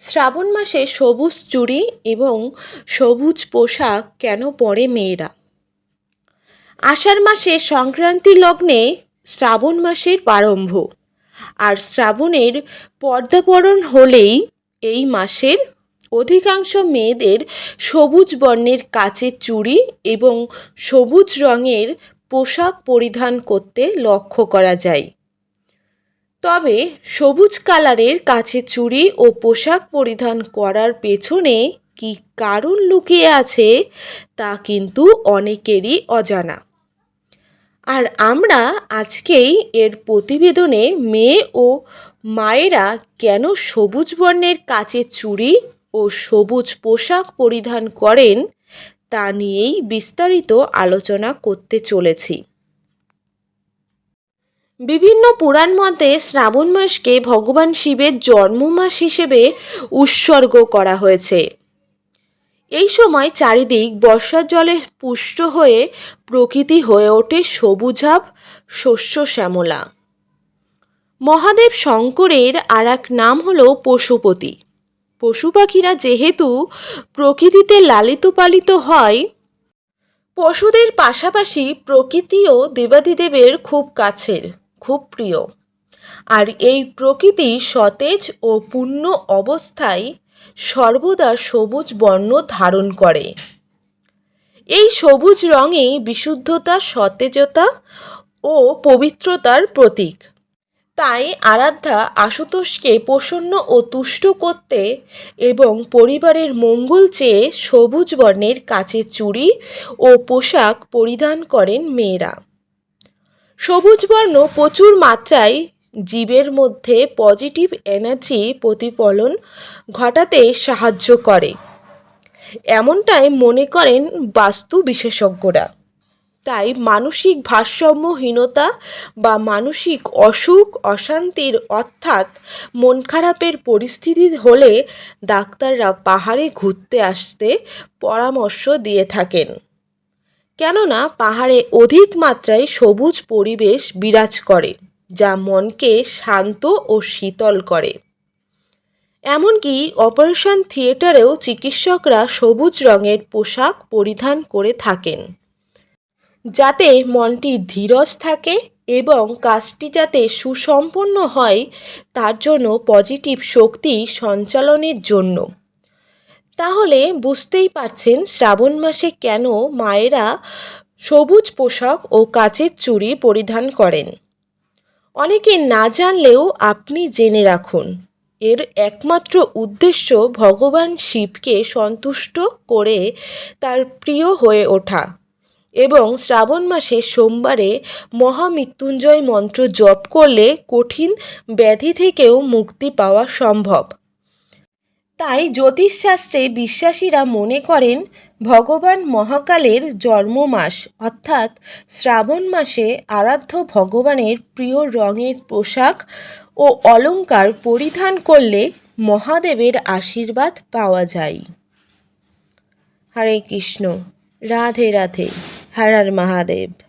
শ্রাবণ মাসে সবুজ চুড়ি এবং সবুজ পোশাক কেন পরে মেয়েরা? আষাঢ় মাসে সংক্রান্তি লগ্নে শ্রাবণ মাসের প্রারম্ভ। আর শ্রাবণের পর্দাপরণ হলেই এই মাসের অধিকাংশ মেয়েদের সবুজ বর্ণের কাচের চুড়ি এবং সবুজ রঙের পোশাক পরিধান করতে লক্ষ্য করা যায়। তবে সবুজ কালারের কাছে চুড়ি ও পোশাক পরিধান করার পেছনে কী কারণ লুকিয়ে আছে তা কিন্তু অনেকেরই অজানা। আর আমরা আজকেই এর প্রতিবেদনে মেয়ে ও মায়েরা কেন সবুজ বর্ণের কাছে চুড়ি ও সবুজ পোশাক পরিধান করেন তা নিয়েই বিস্তারিত আলোচনা করতে চলেছি। বিভিন্ন পুরাণ মতে শ্রাবণ মাসকে ভগবান শিবের জন্ম মাস হিসেবে উৎসর্গ করা হয়েছে। এই সময় চারিদিক বর্ষার জলে পুষ্ট হয়ে প্রকৃতি হয়ে ওঠে সবুজাভ শস্য শ্যামলা। মহাদেব শঙ্করের আর এক নাম হল পশুপতি। পশু পাখিরা যেহেতু প্রকৃতিতে লালিত পালিত হয়, পশুদের পাশাপাশি প্রকৃতিও দেবাদিদেবের খুব কাছের। খুব প্রিয়। আর এই প্রকৃতি সতেজ ও পূর্ণ অবস্থায় সর্বদা সবুজ বর্ণ ধারণ করে। এই সবুজ রঙে বিশুদ্ধতা, সতেজতা ও পবিত্রতার প্রতীক। তাই আরাধ্যা আশুতোষকে প্রসন্ন ও তুষ্ট করতে এবং পরিবারের মঙ্গল চেয়ে সবুজ বর্ণের কাচের চুড়ি ও পোশাক পরিধান করেন মেয়েরা। সবুজ বর্ণ প্রচুর মাত্রায় জীবের মধ্যে পজিটিভ এনার্জি প্রতিফলন ঘটাতে সাহায্য করে। এমনটাই মনে করেন বাস্তু বিশেষজ্ঞরা। তাই মানসিক ভারসাম্যহীনতা বা মানসিক অসুখ, অশান্তির অর্থাৎ মন খারাপের পরিস্থিতি হলে ডাক্তাররা পাহাড়ে ঘুরতে আসতে পরামর্শ দিয়ে থাকেন। কেননা পাহাড়ে অধিক মাত্রায় সবুজ পরিবেশ বিরাজ করে, যা মনকে শান্ত ও শীতল করে। এমনকি অপারেশন থিয়েটারেও চিকিৎসকরা সবুজ রঙের পোশাক পরিধান করে থাকেন। যাতে মনটি ধীরজ থাকে এবং কাজটি যাতে সুসম্পন্ন হয়, তার জন্য পজিটিভ শক্তি সঞ্চালনের জন্য। তাহলে বুঝতেই পারছেন শ্রাবণ মাসে কেন মায়েরা সবুজ পোশাক ও কাচের চুড়ি পরিধান করেন। অনেকে না জানলেও আপনি জেনে রাখুন। এর একমাত্র উদ্দেশ্য ভগবান শিবকে সন্তুষ্ট করে তার প্রিয় হয়ে ওঠা এবং শ্রাবণ মাসে সোমবারে মহামৃত্যুঞ্জয় মন্ত্র জপ করলে কঠিন ব্যাধি থেকেও মুক্তি পাওয়া সম্ভব। তাই জ্যোতিষশাস্ত্রে বিশ্বাসীরা মনে করেন ভগবান মহাকালের জন্ম মাস অর্থাৎ শ্রাবণ মাসে আরাধ্য ভগবানের প্রিয় রঙের পোশাক ও অলঙ্কার পরিধান করলে মহাদেবের আশীর্বাদ পাওয়া যায়। হরে কৃষ্ণ, রাধে রাধে, হর হর মহাদেব।